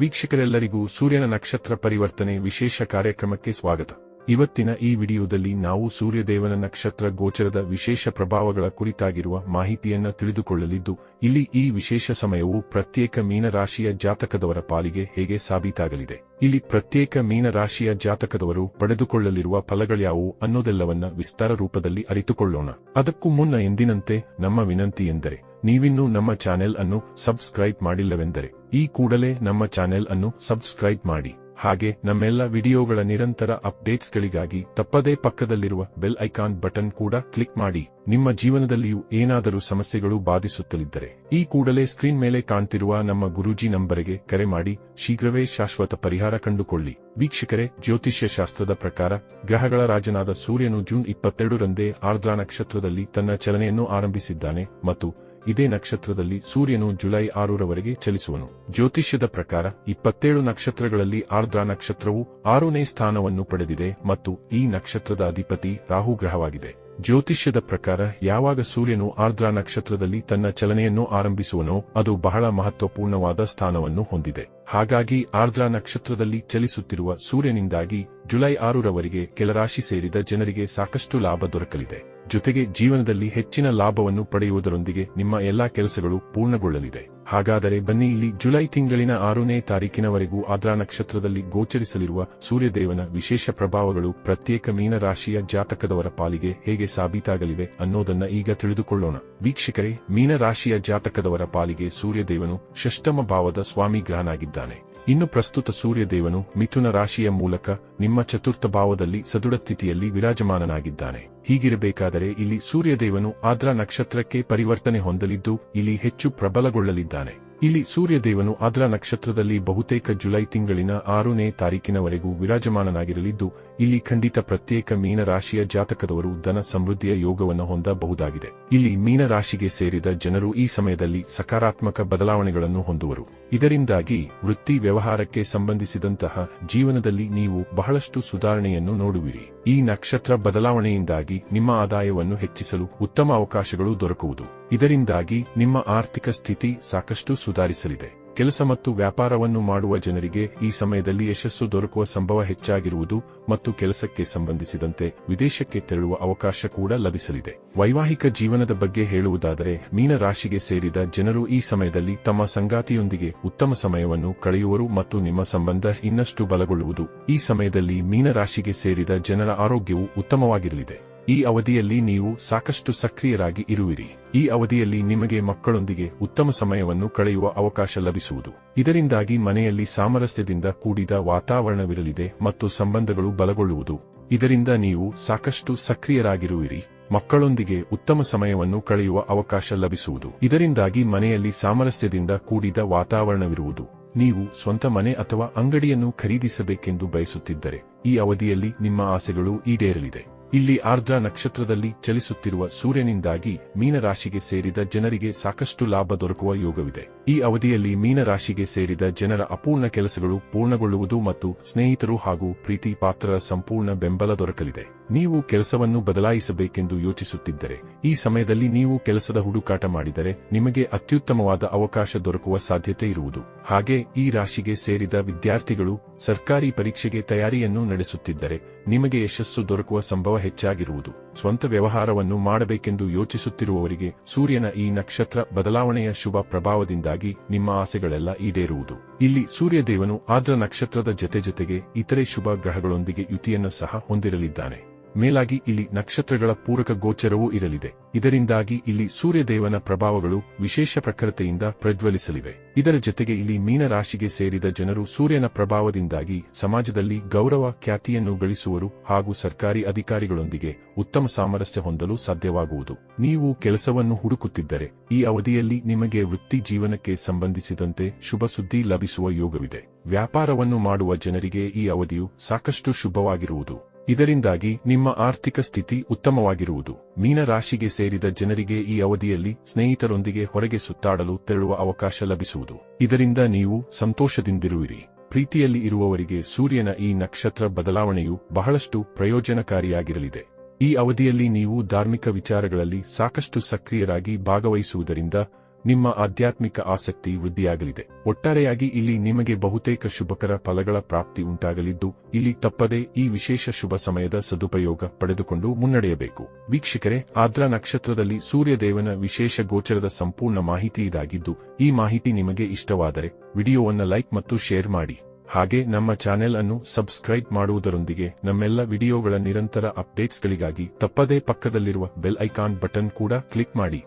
ವೀಕ್ಷಕರೆಲ್ಲರಿಗೂ ಸೂರ್ಯನ ನಕ್ಷತ್ರ ಪರಿವರ್ತನೆ ವಿಶೇಷ ಕಾರ್ಯಕ್ರಮಕ್ಕೆ ಸ್ವಾಗತ. ಇವತ್ತಿನ ಈ ವಿಡಿಯೋದಲ್ಲಿ ನಾವು ಸೂರ್ಯದೇವನ ನಕ್ಷತ್ರ ಗೋಚರದ ವಿಶೇಷ ಪ್ರಭಾವಗಳ ಕುರಿತಾಗಿರುವ ಮಾಹಿತಿಯನ್ನು ತಿಳಿದುಕೊಳ್ಳಲಿದ್ದು, ಇಲ್ಲಿ ಈ ವಿಶೇಷ ಸಮಯವು ಪ್ರತ್ಯೇಕ ಮೀನರಾಶಿಯ ಜಾತಕದವರ ಪಾಲಿಗೆ ಹೇಗೆ ಸಾಬೀತಾಗಲಿದೆ. ಇಲ್ಲಿ ಪ್ರತ್ಯೇಕ ಮೀನರಾಶಿಯ ಜಾತಕದವರು ಪಡೆದುಕೊಳ್ಳಲಿರುವ ಫಲಗಳ್ಯಾವು ಅನ್ನೋದೆಲ್ಲವನ್ನ ವಿಸ್ತಾರ ರೂಪದಲ್ಲಿ ಅರಿತುಕೊಳ್ಳೋಣ. ಅದಕ್ಕೂ ಮುನ್ನ ಎಂದಿನಂತೆ ನಮ್ಮ ವಿನಂತಿ ಎಂದರೆ ನೀವಿನ್ನೂ ನಮ್ಮ ಚಾನೆಲ್ ಅನ್ನು ಸಬ್ಸ್ಕ್ರೈಬ್ ಮಾಡಿಲ್ಲವೆಂದರೆ ಈ ಕೂಡಲೇ ನಮ್ಮ ಚಾನೆಲ್ ಅನ್ನು ಸಬ್ಸ್ಕ್ರೈಬ್ ಮಾಡಿ. ಹಾಗೆ ನಮ್ಮೆಲ್ಲ ವಿಡಿಯೋಗಳ ನಿರಂತರ ಅಪ್ಡೇಟ್ಸ್ಗಳಿಗಾಗಿ ತಪ್ಪದೇ ಪಕ್ಕದಲ್ಲಿರುವ ಬೆಲ್ ಐಕಾನ್ ಬಟನ್ ಕೂಡ ಕ್ಲಿಕ್ ಮಾಡಿ. ನಿಮ್ಮ ಜೀವನದಲ್ಲಿಯೂ ಏನಾದರೂ ಸಮಸ್ಯೆಗಳು ಬಾಧಿಸುತ್ತಲಿದ್ದರೆ ಈ ಕೂಡಲೇ ಸ್ಕ್ರೀನ್ ಮೇಲೆ ಕಾಣ್ತಿರುವ ನಮ್ಮ ಗುರೂಜಿ ನಂಬರಿಗೆ ಕರೆ ಮಾಡಿ. ಶೀಘ್ರವೇ ಶಾಶ್ವತ ಪರಿಹಾರ ಕಂಡುಕೊಳ್ಳಿ. ವೀಕ್ಷಕರೇ ಜ್ಯೋತಿಷ್ಯ ಶಾಸ್ತ್ರದ ಪ್ರಕಾರ ಗ್ರಹಗಳ ರಾಜನಾದ ಸೂರ್ಯನು ಜೂನ್ ಇಪ್ಪತ್ತೆರಡರಂದೇ ಆರ್ದ್ರಾ ನಕ್ಷತ್ರದಲ್ಲಿ ತನ್ನ ಚಲನೆಯನ್ನು ಆರಂಭಿಸಿದ್ದಾನೆ ಮತ್ತು ಇದೇ ನಕ್ಷತ್ರದಲ್ಲಿ ಸೂರ್ಯನು ಜುಲೈ ಆರರವರೆಗೆ ಚಲಿಸುವನು. ಜ್ಯೋತಿಷ್ಯದ ಪ್ರಕಾರ ಇಪ್ಪತ್ತೇಳು ನಕ್ಷತ್ರಗಳಲ್ಲಿ ಆರ್ದ್ರಾ ನಕ್ಷತ್ರವು ಆರನೇ ಸ್ಥಾನವನ್ನು ಪಡೆದಿದೆ ಮತ್ತು ಈ ನಕ್ಷತ್ರದ ಅಧಿಪತಿ ರಾಹುಗ್ರಹವಾಗಿದೆ ಜ್ಯೋತಿಷ್ಯದ ಪ್ರಕಾರ ಯಾವಾಗ ಸೂರ್ಯನು ಆರ್ದ್ರಾ ನಕ್ಷತ್ರದಲ್ಲಿ ತನ್ನ ಚಲನೆಯನ್ನು ಆರಂಭಿಸುವನೋ ಅದು ಬಹಳ ಮಹತ್ವಪೂರ್ಣವಾದ ಸ್ಥಾನವನ್ನು ಹೊಂದಿದೆ. ಹಾಗಾಗಿ ಆರ್ದ್ರಾ ನಕ್ಷತ್ರದಲ್ಲಿ ಚಲಿಸುತ್ತಿರುವ ಸೂರ್ಯನಿಂದಾಗಿ ಜುಲೈ ಆರರವರೆಗೆ ಕೆಲರಾಶಿ ಸೇರಿದ ಜನರಿಗೆ ಸಾಕಷ್ಟು ಲಾಭ ದೊರಕಲಿದೆ. ಜೊತೆಗೆ ಜೀವನದಲ್ಲಿ ಹೆಚ್ಚಿನ ಲಾಭವನ್ನು ಪಡೆಯುವುದರೊಂದಿಗೆ ನಿಮ್ಮ ಎಲ್ಲಾ ಕೆಲಸಗಳು ಪೂರ್ಣಗೊಳ್ಳಲಿದೆ. ಹಾಗಾದರೆ ಬನ್ನಿ ಇಲ್ಲಿ ಜುಲೈ ತಿಂಗಳಿನ ಆರನೇ ತಾರೀಕಿನವರೆಗೂ ಆದ್ರಾ ನಕ್ಷತ್ರದಲ್ಲಿ ಗೋಚರಿಸಲಿರುವ ಸೂರ್ಯದೇವನ ವಿಶೇಷ ಪ್ರಭಾವಗಳು ಪ್ರತ್ಯೇಕ ಮೀನರಾಶಿಯ ಜಾತಕದವರ ಪಾಲಿಗೆ ಹೇಗೆ ಸಾಬೀತಾಗಲಿವೆ ಅನ್ನೋದನ್ನ ಈಗ ತಿಳಿದುಕೊಳ್ಳೋಣ. ವೀಕ್ಷಕರೇ, ಮೀನರಾಶಿಯ ಜಾತಕದವರ ಪಾಲಿಗೆ ಸೂರ್ಯದೇವನು ಷಷ್ಟಮ ಭಾವದ ಸ್ವಾಮಿ ಗ್ರಹನಾಗಿದ್ದಾನೆ. ಇನ್ನು ಪ್ರಸ್ತುತ ಸೂರ್ಯದೇವನು ಮಿಥುನ ರಾಶಿಯ ಮೂಲಕ ನಿಮ್ಮ ಚತುರ್ಥ ಭಾವದಲ್ಲಿ ಸದೃಢ ಸ್ಥಿತಿಯಲ್ಲಿ ವಿರಾಜಮಾನನಾಗಿದ್ದಾನೆ. ಹೀಗಿರಬೇಕಾದರೆ ಇಲ್ಲಿ ಸೂರ್ಯದೇವನು ಆದ್ರ ನಕ್ಷತ್ರಕ್ಕೆ ಪರಿವರ್ತನೆ ಹೊಂದಲಿದ್ದು ಇಲ್ಲಿ ಹೆಚ್ಚು ಪ್ರಬಲಗೊಳ್ಳಲಿದ್ದಾನೆ. ಇಲ್ಲಿ ಸೂರ್ಯದೇವನು ಆದ್ರ ನಕ್ಷತ್ರದಲ್ಲಿ ಬಹುತೇಕ ಜುಲೈ ತಿಂಗಳಿನ ಆರನೇ ತಾರೀಕಿನವರೆಗೂ ವಿರಾಜಮಾನನಾಗಿರಲಿದ್ದು, ಇಲ್ಲಿ ಖಂಡಿತ ಪ್ರತ್ಯೇಕ ಮೀನರಾಶಿಯ ಜಾತಕದವರು ಧನ ಸಮೃದ್ಧಿಯ ಯೋಗವನ್ನು ಹೊಂದಬಹುದಾಗಿದೆ. ಇಲ್ಲಿ ಮೀನರಾಶಿಗೆ ಸೇರಿದ ಜನರು ಈ ಸಮಯದಲ್ಲಿ ಸಕಾರಾತ್ಮಕ ಬದಲಾವಣೆಗಳನ್ನು ಹೊಂದುವರು. ಇದರಿಂದಾಗಿ ವೃತ್ತಿ ವ್ಯವಹಾರಕ್ಕೆ ಸಂಬಂಧಿಸಿದಂತಹ ಜೀವನದಲ್ಲಿ ನೀವು ಬಹಳಷ್ಟು ಸುಧಾರಣೆಯನ್ನು ನೋಡುವಿರಿ. ಈ ನಕ್ಷತ್ರ ಬದಲಾವಣೆಯಿಂದಾಗಿ ನಿಮ್ಮ ಆದಾಯವನ್ನು ಹೆಚ್ಚಿಸಲು ಉತ್ತಮ ಅವಕಾಶಗಳು ದೊರಕುವುದು. ಇದರಿಂದಾಗಿ ನಿಮ್ಮ ಆರ್ಥಿಕ ಸ್ಥಿತಿ ಸಾಕಷ್ಟು ಸುಧಾರಿಸಲಿದೆ. ಕೆಲಸ ಮತ್ತು ವ್ಯಾಪಾರವನ್ನು ಮಾಡುವ ಜನರಿಗೆ ಈ ಸಮಯದಲ್ಲಿ ಯಶಸ್ಸು ದೊರಕುವ ಸಂಭವ ಹೆಚ್ಚಾಗಿರುವುದು ಮತ್ತು ಕೆಲಸಕ್ಕೆ ಸಂಬಂಧಿಸಿದಂತೆ ವಿದೇಶಕ್ಕೆ ತೆರಳುವ ಅವಕಾಶ ಕೂಡ ಲಭಿಸಲಿದೆ. ವೈವಾಹಿಕ ಜೀವನದ ಬಗ್ಗೆ ಹೇಳುವುದಾದರೆ ಮೀನರಾಶಿಗೆ ಸೇರಿದ ಜನರು ಈ ಸಮಯದಲ್ಲಿ ತಮ್ಮ ಸಂಗಾತಿಯೊಂದಿಗೆ ಉತ್ತಮ ಸಮಯವನ್ನು ಕಳೆಯುವರು ಮತ್ತು ನಿಮ್ಮ ಸಂಬಂಧ ಇನ್ನಷ್ಟು ಬಲಗೊಳ್ಳುವುದು. ಈ ಸಮಯದಲ್ಲಿ ಮೀನರಾಶಿಗೆ ಸೇರಿದ ಜನರ ಆರೋಗ್ಯವು ಉತ್ತಮವಾಗಿರಲಿದೆ. ಈ ಅವಧಿಯಲ್ಲಿ ನೀವು ಸಾಕಷ್ಟು ಸಕ್ರಿಯರಾಗಿ ಇರುವಿರಿ. ಈ ಅವಧಿಯಲ್ಲಿ ನಿಮಗೆ ಮಕ್ಕಳೊಂದಿಗೆ ಉತ್ತಮ ಸಮಯವನ್ನು ಕಳೆಯುವ ಅವಕಾಶ ಲಭಿಸುವುದು. ಇದರಿಂದಾಗಿ ಮನೆಯಲ್ಲಿ ಸಾಮರಸ್ಯದಿಂದ ಕೂಡಿದ ವಾತಾವರಣವಿರಲಿದೆ ಮತ್ತು ಸಂಬಂಧಗಳು ಬಲಗೊಳ್ಳುವುದು. ಇದರಿಂದ ನೀವು ಸಾಕಷ್ಟು ಸಕ್ರಿಯರಾಗಿರುವಿರಿ. ಮಕ್ಕಳೊಂದಿಗೆ ಉತ್ತಮ ಸಮಯವನ್ನು ಕಳೆಯುವ ಅವಕಾಶ ಲಭಿಸುವುದು. ಇದರಿಂದಾಗಿ ಮನೆಯಲ್ಲಿ ಸಾಮರಸ್ಯದಿಂದ ಕೂಡಿದ ವಾತಾವರಣವಿರುವುದು. ನೀವು ಸ್ವಂತ ಮನೆ ಅಥವಾ ಅಂಗಡಿಯನ್ನು ಖರೀದಿಸಬೇಕೆಂದು ಬಯಸುತ್ತಿದ್ದರೆ, ಈ ಅವಧಿಯಲ್ಲಿ ನಿಮ್ಮ ಆಸೆಗಳು ಈಡೇರಲಿದೆ. ಇಲ್ಲಿ ಆರ್ದ್ರ ನಕ್ಷತ್ರದಲ್ಲಿ ಚಲಿಸುತ್ತಿರುವ ಸೂರ್ಯನಿಂದಾಗಿ ಮೀನರಾಶಿಗೆ ಸೇರಿದ ಜನರಿಗೆ ಸಾಕಷ್ಟು ಲಾಭ ದೊರಕುವ ಯೋಗವಿದೆ. ಈ ಅವಧಿಯಲ್ಲಿ ಮೀನರಾಶಿಗೆ ಸೇರಿದ ಜನರ ಅಪೂರ್ಣ ಕೆಲಸಗಳು ಪೂರ್ಣಗೊಳ್ಳುವುದು ಮತ್ತು ಸ್ನೇಹಿತರು ಹಾಗೂ ಪ್ರೀತಿ ಪಾತ್ರರ ಸಂಪೂರ್ಣ ಬೆಂಬಲ ದೊರಕಲಿದೆ. ನೀವು ಕೆಲಸವನ್ನು ಬದಲಾಯಿಸಬೇಕೆಂದು ಯೋಚಿಸುತ್ತಿದ್ದರೆ, ಈ ಸಮಯದಲ್ಲಿ ನೀವು ಕೆಲಸದ ಹುಡುಕಾಟ ಮಾಡಿದರೆ ನಿಮಗೆ ಅತ್ಯುತ್ತಮವಾದ ಅವಕಾಶ ದೊರಕುವ ಸಾಧ್ಯತೆ ಇರುವುದು. ಹಾಗೆ ಈ ರಾಶಿಗೆ ಸೇರಿದ ವಿದ್ಯಾರ್ಥಿಗಳು ಸರ್ಕಾರಿ ಪರೀಕ್ಷೆಗೆ ತಯಾರಿಯನ್ನು ನಡೆಸುತ್ತಿದ್ದರೆ, ನಿಮಗೆ ಯಶಸ್ಸು ದೊರಕುವ ಸಂಭವ ಹೆಚ್ಚಾಗಿರುವುದು. ಸ್ವಂತ ವ್ಯವಹಾರವನ್ನು ಮಾಡಬೇಕೆಂದು ಯೋಚಿಸುತ್ತಿರುವವರಿಗೆ ಸೂರ್ಯನ ಈ ನಕ್ಷತ್ರ ಬದಲಾವಣೆಯ ಶುಭ ಪ್ರಭಾವದಿಂದಾಗಿ ನಿಮ್ಮ ಆಸೆಗಳೆಲ್ಲ ಈಡೇರುವುದು. ಇಲ್ಲಿ ಸೂರ್ಯದೇವನು ಆದ್ರ ನಕ್ಷತ್ರದ ಜತೆ ಜೊತೆಗೆ ಇತರೆ ಶುಭ ಗ್ರಹಗಳೊಂದಿಗೆ ಯುತಿಯನ್ನು ಸಹ ಹೊಂದಿರಲಿದ್ದಾನೆ. ಮೇಲಾಗಿ ಇಲ್ಲಿ ನಕ್ಷತ್ರಗಳ ಪೂರಕ ಗೋಚರವೂ ಇರಲಿದೆ. ಇದರಿಂದಾಗಿ ಇಲ್ಲಿ ಸೂರ್ಯದೇವನ ಪ್ರಭಾವಗಳು ವಿಶೇಷ ಪ್ರಖರತೆಯಿಂದ ಪ್ರಜ್ವಲಿಸಲಿವೆ. ಇದರ ಜೊತೆಗೆ ಇಲ್ಲಿ ಮೀನರಾಶಿಗೆ ಸೇರಿದ ಜನರು ಸೂರ್ಯನ ಪ್ರಭಾವದಿಂದಾಗಿ ಸಮಾಜದಲ್ಲಿ ಗೌರವ ಖ್ಯಾತಿಯನ್ನು ಗಳಿಸುವರು ಹಾಗೂ ಸರ್ಕಾರಿ ಅಧಿಕಾರಿಗಳೊಂದಿಗೆ ಉತ್ತಮ ಸಾಮರಸ್ಯ ಹೊಂದಲು ಸಾಧ್ಯವಾಗುವುದು. ನೀವು ಕೆಲಸವನ್ನು ಹುಡುಕುತ್ತಿದ್ದರೆ ಈ ಅವಧಿಯಲ್ಲಿ ನಿಮಗೆ ವೃತ್ತಿ ಜೀವನಕ್ಕೆ ಸಂಬಂಧಿಸಿದಂತೆ ಶುಭ ಸುದ್ದಿ ಲಭಿಸುವ ಯೋಗವಿದೆ. ವ್ಯಾಪಾರವನ್ನು ಮಾಡುವ ಜನರಿಗೆ ಈ ಅವಧಿಯು ಸಾಕಷ್ಟು ಶುಭವಾಗಿರುವುದು. ಇದರಿಂದಾಗಿ ನಿಮ್ಮ ಆರ್ಥಿಕ ಸ್ಥಿತಿ ಉತ್ತಮವಾಗಿರುವುದು. ಮೀನರಾಶಿಗೆ ಸೇರಿದ ಜನರಿಗೆ ಈ ಅವಧಿಯಲ್ಲಿ ಸ್ನೇಹಿತರೊಂದಿಗೆ ಹೊರಗೆ ಸುತ್ತಾಡಲು ತೆರಳುವ ಅವಕಾಶ ಲಭಿಸುವುದು. ಇದರಿಂದ ನೀವು ಸಂತೋಷದಿಂದಿರುವಿರಿ. ಪ್ರೀತಿಯಲ್ಲಿ ಇರುವವರಿಗೆ ಸೂರ್ಯನ ಈ ನಕ್ಷತ್ರ ಬದಲಾವಣೆಯು ಬಹಳಷ್ಟು ಪ್ರಯೋಜನಕಾರಿಯಾಗಿರಲಿದೆ. ಈ ಅವಧಿಯಲ್ಲಿ ನೀವು ಧಾರ್ಮಿಕ ವಿಚಾರಗಳಲ್ಲಿ ಸಾಕಷ್ಟು ಸಕ್ರಿಯರಾಗಿ ಭಾಗವಹಿಸುವುದರಿಂದ ನಿಮ್ಮ ಆಧ್ಯಾತ್ಮಿಕ ಆಸಕ್ತಿ ವೃದ್ಧಿಯಾಗಲಿದೆ. ಒಟ್ಟಾರೆಯಾಗಿ ಇಲ್ಲಿ ನಿಮಗೆ ಬಹುತೇಕ ಶುಭಕರ ಫಲಗಳ ಪ್ರಾಪ್ತಿ ಉಂಟಾಗಲಿದ್ದು, ಇಲ್ಲಿ ತಪ್ಪದೆ ಈ ವಿಶೇಷ ಶುಭ ಸಮಯದ ಸದುಪಯೋಗ ಪಡೆದುಕೊಂಡು ಮುನ್ನಡೆಯಬೇಕು. ವೀಕ್ಷಕರೇ ಆದ್ರ ನಕ್ಷತ್ರದಲ್ಲಿ ಸೂರ್ಯದೇವನ ವಿಶೇಷ ಗೋಚರದ ಸಂಪೂರ್ಣ ಮಾಹಿತಿ ಇದಾಗಿದ್ದು, ಈ ಮಾಹಿತಿ ನಿಮಗೆ ಇಷ್ಟವಾದರೆ ವಿಡಿಯೋವನ್ನು ಲೈಕ್ ಮತ್ತು ಶೇರ್ ಮಾಡಿ. ಹಾಗೆ ನಮ್ಮ ಚಾನೆಲ್ ಅನ್ನು ಸಬ್ಸ್ಕ್ರೈಬ್ ಮಾಡುವುದರೊಂದಿಗೆ ನಮ್ಮೆಲ್ಲ ವಿಡಿಯೋಗಳ ನಿರಂತರ ಅಪ್ಡೇಟ್ಸ್ಗಳಿಗಾಗಿ ತಪ್ಪದೇ ಪಕ್ಕದಲ್ಲಿರುವ ಬೆಲ್ ಐಕಾನ್ ಬಟನ್ ಕೂಡ ಕ್ಲಿಕ್ ಮಾಡಿ.